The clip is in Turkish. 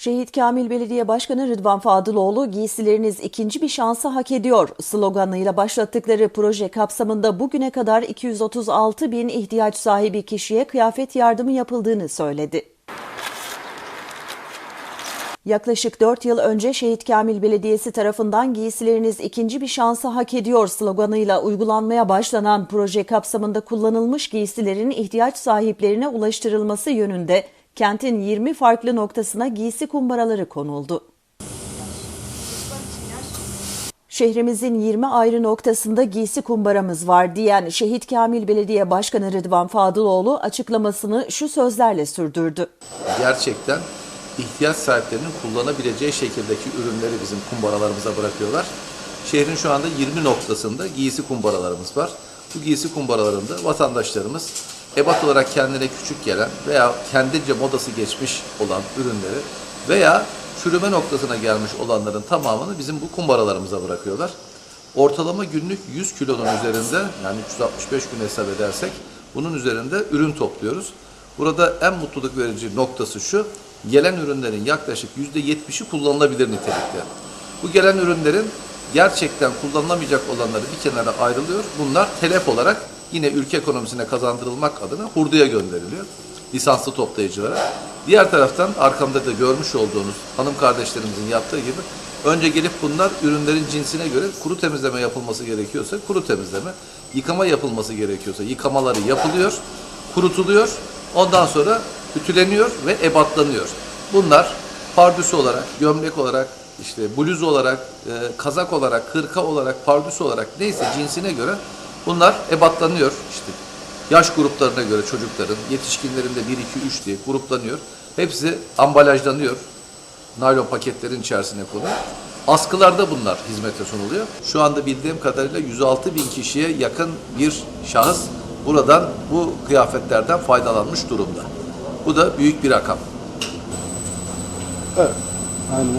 Şehit Kamil Belediye Başkanı Rıdvan Fadıloğlu giysileriniz ikinci bir şansı hak ediyor sloganıyla başlattıkları proje kapsamında bugüne kadar 236 bin ihtiyaç sahibi kişiye kıyafet yardımı yapıldığını söyledi. Yaklaşık 4 yıl önce Şehit Kamil Belediyesi tarafından giysileriniz ikinci bir şansı hak ediyor sloganıyla uygulanmaya başlanan proje kapsamında kullanılmış giysilerin ihtiyaç sahiplerine ulaştırılması yönünde kentin 20 farklı noktasına giysi kumbaraları konuldu. Şehrimizin 20 ayrı noktasında giysi kumbaramız var diyen Şehit Kamil Belediye Başkanı Rıdvan Fadıloğlu açıklamasını şu sözlerle sürdürdü. gerçekten ihtiyaç sahiplerinin kullanabileceği şekildeki ürünleri bizim kumbaralarımıza bırakıyorlar. Şehrin şu anda 20 noktasında giysi kumbaralarımız var. Bu giysi kumbaralarında vatandaşlarımız ebat olarak kendine küçük gelen veya kendince modası geçmiş olan ürünleri veya çürüme noktasına gelmiş olanların tamamını bizim bu kumbaralarımıza bırakıyorlar. Ortalama günlük 100 kilonun üzerinde yani 365 gün hesap edersek bunun üzerinde ürün topluyoruz. Burada en mutluluk verici noktası şu, gelen ürünlerin yaklaşık %70'i kullanılabilir nitelikte. Bu gelen ürünlerin gerçekten kullanılamayacak olanları bir kenara ayrılıyor. Bunlar telef olarak yine ülke ekonomisine kazandırılmak adına hurduya gönderiliyor. Lisanslı toplayıcılara. Diğer taraftan arkamda da görmüş olduğunuz hanım kardeşlerimizin yaptığı gibi önce gelip bunlar ürünlerin cinsine göre kuru temizleme yapılması gerekiyorsa kuru temizleme, yıkama yapılması gerekiyorsa yıkamaları yapılıyor, kurutuluyor. Ondan sonra ütüleniyor ve ebatlanıyor. Bunlar pardüsü olarak, gömlek olarak, işte bluz olarak, e, kazak olarak, hırka olarak, pardüsü olarak neyse cinsine göre bunlar ebatlanıyor. İşte yaş gruplarına göre çocukların, yetişkinlerin de 1, 2, 3 diye gruplanıyor. Hepsi ambalajlanıyor. Naylon paketlerin içerisine konuyor. Askılarda bunlar hizmete sunuluyor. Şu anda bildiğim kadarıyla 106 bin kişiye yakın bir şahıs buradan bu kıyafetlerden faydalanmış durumda. Bu da büyük bir rakam. Evet. Aynen